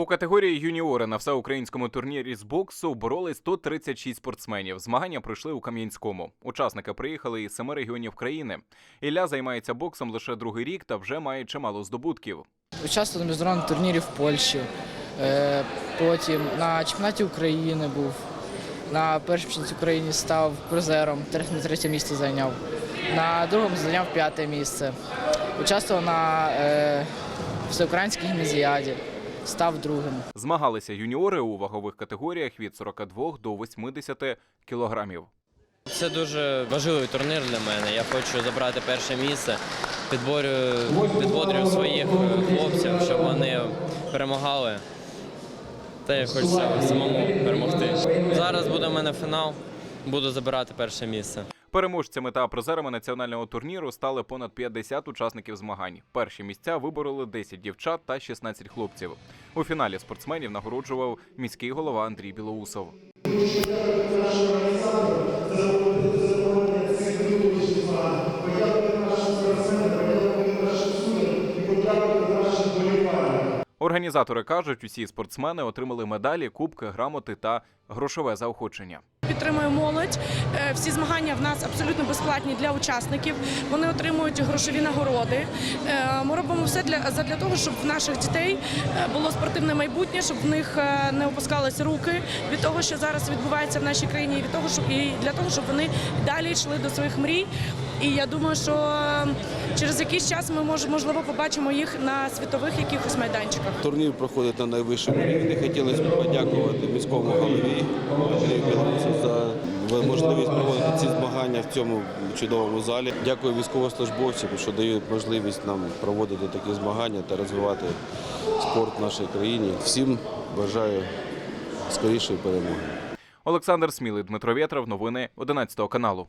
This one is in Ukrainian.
У категорії юніори на всеукраїнському турнірі з боксу боролись 136 спортсменів. Змагання пройшли у Кам'янському. Учасники приїхали із семи регіонів країни. Ілля займається боксом лише другий рік та вже має чимало здобутків. Участвував на міжнародному турнірі в Польщі. Е, Потім на чемпіонаті України був. На першій України став призером, третє місце зайняв. На другому зайняв п'яте місце. Участвував на е, всеукраїнській гімназіаді, став другим. Змагалися юніори у вагових категоріях від 42 до 80 кілограмів. Це дуже важливий турнір для мене. Я хочу забрати перше місце. Підборюю, підбодрюю своїх хлопців, щоб вони перемагали. Та я хочу самому перемогти. Зараз буде в мене фінал. Буду забирати перше місце. Переможцями та призерами національного турніру стали понад 50 учасників змагань. Перші місця вибороли 10 дівчат та 16 хлопців. У фіналі спортсменів нагороджував міський голова Андрій Білоусов. Організатори кажуть, усі спортсмени отримали медалі, кубки, грамоти та грошове заохочення. Підтримую молодь. Е, Всі змагання в нас абсолютно безплатні для учасників. Вони отримують грошові нагороди. Е, Ми робимо все для для того, щоб в наших дітей е, було спортивне майбутнє, щоб в них не опускалися руки від того, що зараз відбувається в нашій країні, і від того, щоб і для того, щоб вони далі йшли до своїх мрій. І я думаю, що через якийсь час ми можливо побачимо їх на світових якихось майданчиках. Турнір проходить на найвищому рівні. Хотілося б подякувати міському голові Андрію Білорусу за в цьому чудовому залі. Дякую військовослужбовцям, що дають можливість нам проводити такі змагання та розвивати спорт в нашій країні. Всім бажаю скорішої перемоги. Олександр Смілий, Дмитро Вєтров, новини 11 каналу.